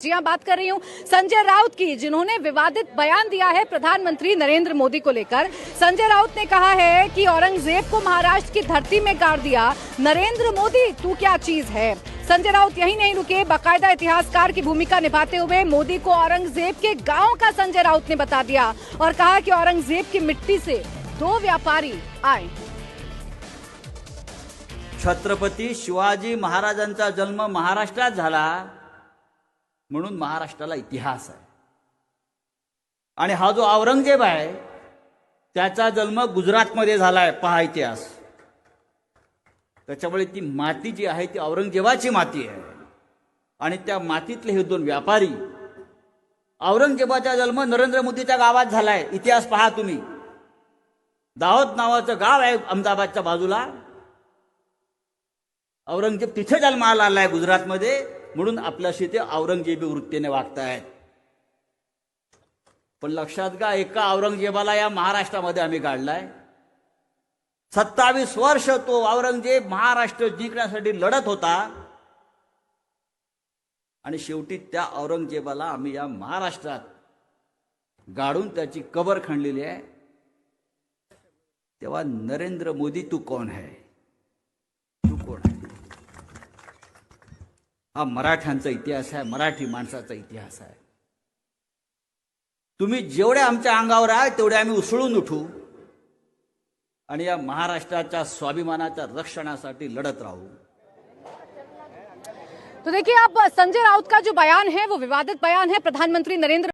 जी हाँ बात कर रही हूँ संजय राउत की, जिन्होंने विवादित बयान दिया है प्रधानमंत्री नरेंद्र मोदी को लेकर। संजय राउत ने कहा है कि औरंगज़ेब को महाराष्ट्र की धरती में गाड़ दिया। नरेंद्र मोदी, तू क्या चीज़ है? संजय राउत यही नहीं रुके। बाकायदा इतिहासकार की भूमिका निभाते हुए मोदी को औरंगज़ेब के गाँव का संजय राउत ने बता दिया और कहा की औरंगज़ेब की मिट्टी से दो व्यापारी आए। छत्रपती शिवाजी महाराजांचा जन्म महाराष्ट्रात झाला. म्हणून महाराष्ट्राला इतिहास आहे. आणि हा जो औरंगजेब आहे त्याचा जन्म गुजरातमध्ये झाला आहे पहा इतिहास. त्याच्यामुळे ती माती जी आहे ती औरंगजेबाची माती आहे. आणि त्या मातीतले हे दोन व्यापारी औरंगजेबाचा जन्म नरेंद्र मोदीच्या गावात झालाय. इतिहास पहा तुम्ही. दाहोद नावाचं गाव आहे अहमदाबादच्या बाजूला. औरंगजेब तिथे जन्माला आलाय गुजरातमध्ये. म्हणून आपल्याशी ते औरंगजेबी वृत्तीने वागतायत. पण लक्षात घ्या एका औरंगजेबाला या महाराष्ट्रामध्ये आम्ही काढलाय सत्तावीस वर्ष तो औरंगजेब महाराष्ट्र जिंकण्यासाठी लढत होता. आणि शेवटी त्या औरंगजेबाला आम्ही या महाराष्ट्रात गाडून त्याची कबर खणलेली आहे. तेव्हा नरेंद्र मोदी तू कोण है तू कोण आहे हा मराठ्यांचा इतिहास आहे मराठी माणसाचा इतिहास आहे. तुम्ही जेवढे आमच्या अंगावर आहे तेवढे आम्ही उसळून उठू आणि या महाराष्ट्राच्या स्वाभिमानाच्या रक्षणासाठी लढत राहू. तो देखिए आप संजय राउत का जो बयान है वो विवादित बयान है प्रधानमंत्री नरेंद्र